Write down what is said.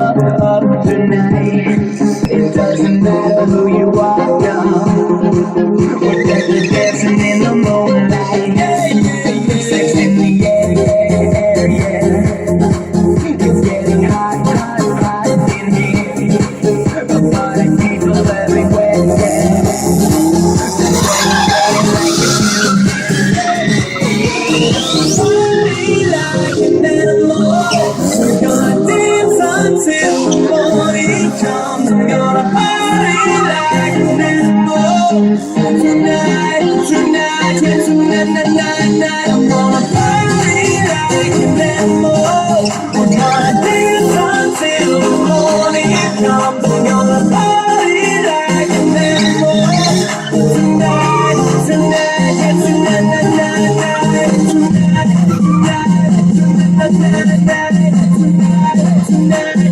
up tonight. It doesn't matter who you are, no. We're dancing in the moonlight. Sex in the air, yeah. It's getting hot, hot, hot in here. People everywhere, yeah. Comes. We're gonna party like animal. Tonight, tonight, yeah, tonight, night, night. I'm gonna party like animal. We're gonna dance until the morning comes. An. Tonight, tonight, yeah, tonight, night, night, night. Tonight.